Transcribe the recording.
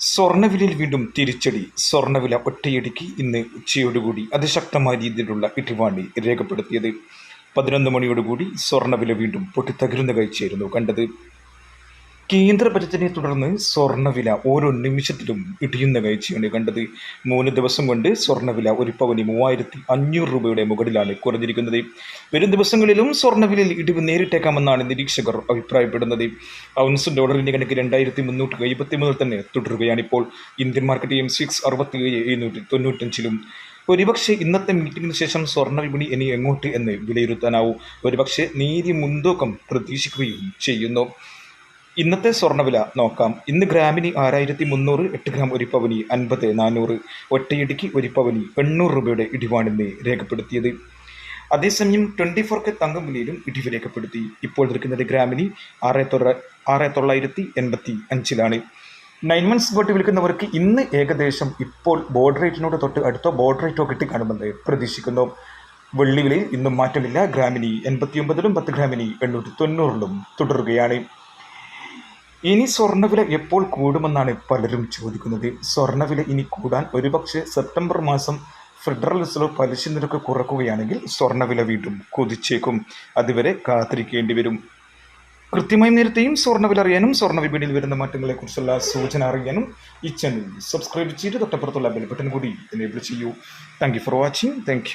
സ്വർണവിലയിൽ വീണ്ടും തിരിച്ചടി. സ്വർണവില ഒറ്റയടിക്ക് ഇന്ന് ഉച്ചയോടുകൂടി അതിശക്തമായ രീതിയിലുള്ള ഇടിവാണ് രേഖപ്പെടുത്തിയത്. പതിനൊന്ന് മണിയോടുകൂടി സ്വർണവില വീണ്ടും പൊട്ടിത്തകരുന്ന കാഴ്ചയായിരുന്നു കണ്ടത്. കേന്ദ്ര ബജറ്റിനെ തുടർന്ന് സ്വർണവില ഓരോ നിമിഷത്തിലും ഇടിയുന്ന കാഴ്ചയാണ് കണ്ടത്. മൂന്ന് ദിവസം കൊണ്ട് സ്വർണവില ഒരു പവന് മൂവായിരത്തി അഞ്ഞൂറ് രൂപയുടെ മുകളിലാണ് കുറഞ്ഞിരിക്കുന്നത്. വരും ദിവസങ്ങളിലും സ്വർണവിലയിൽ ഇടിവ് നേരിട്ടേക്കാമെന്നാണ് നിരീക്ഷകർ അഭിപ്രായപ്പെടുന്നത്. ഔൺസ് ഡോളറിന്റെ കണക്ക് രണ്ടായിരത്തി മുന്നൂറ്റി എഴുപത്തി മൂന്നിൽ തന്നെ തുടരുകയാണിപ്പോൾ. ഇന്ത്യൻ മാർക്കറ്റ് എം സിക്സ് അറുപത്തി ഏഴ് എഴുന്നൂറ്റി തൊണ്ണൂറ്റഞ്ചിലും. ഒരുപക്ഷെ ഇന്നത്തെ മീറ്റിംഗിന് ശേഷം സ്വർണ വിപണി ഇനി എങ്ങോട്ട് എന്ന് വിലയിരുത്താനാവും. ഒരുപക്ഷെ നീതി മുൻതൂക്കം പ്രതീക്ഷിക്കുകയും ചെയ്യുന്നു. ഇന്നത്തെ സ്വർണവില നോക്കാം. ഇന്ന് ഗ്രാമിന് ആറായിരത്തി മുന്നൂറ് എട്ട് ഗ്രാം ഒരു പവനി അൻപത് നാനൂറ് ഒറ്റയിടിക്ക് ഒരു പവനി എണ്ണൂറ് രൂപയുടെ ഇടിവാണിന്ന് രേഖപ്പെടുത്തിയത്. അതേസമയം ട്വന്റി ഫോർക്ക് തങ്കം വിലയിലും ഇടിവ് രേഖപ്പെടുത്തി. ഇപ്പോൾ നിൽക്കുന്നത് ഗ്രാമിന് ആറ് തൊള്ള ആറ് തൊള്ളായിരത്തി എൺപത്തി അഞ്ചിലാണ് നയൻ മന്ത്സ് ബോട്ട് വിൽക്കുന്നവർക്ക് ഇന്ന് ഏകദേശം ഇപ്പോൾ ബോർഡ് റേറ്റിനോട് തൊട്ട് അടുത്തോ ബോർഡ് റേറ്റോ കിട്ടിക്കാണുമെന്ന് പ്രതീക്ഷിക്കുന്നു. വെള്ളി വിലയിൽ ഇന്നും മാറ്റമില്ല. ഗ്രാമിന് എൺപത്തിയൊമ്പതിലും പത്ത് ഗ്രാമിന് എണ്ണൂറ്റി തൊണ്ണൂറിലും തുടരുകയാണ്. ഇനി സ്വർണവില എപ്പോൾ കൂടുമെന്നാണ് പലരും ചോദിക്കുന്നത്. സ്വർണവില ഇനി കൂടാൻ ഒരുപക്ഷെ സെപ്റ്റംബർ മാസം ഫെഡറൽ റിസർവ് പലിശ നിരക്ക് കുറക്കുകയാണെങ്കിൽ സ്വർണവില വീണ്ടും കുതിച്ചേക്കും. അതുവരെ കാത്തിരിക്കേണ്ടി വരും. കൃത്യമായി നേരത്തെയും സ്വർണവില അറിയാനും സ്വർണ വിപണിയിൽ വരുന്ന മാറ്റങ്ങളെക്കുറിച്ചുള്ള സൂചന അറിയാനും ഈ ചാനൽ സബ്സ്ക്രൈബ് ചെയ്ത് തൊട്ടപ്പുറത്തുള്ള ബെൽ ബട്ടൺ കൂടി എനേബിൾ ചെയ്യൂ. Thank you for watching thank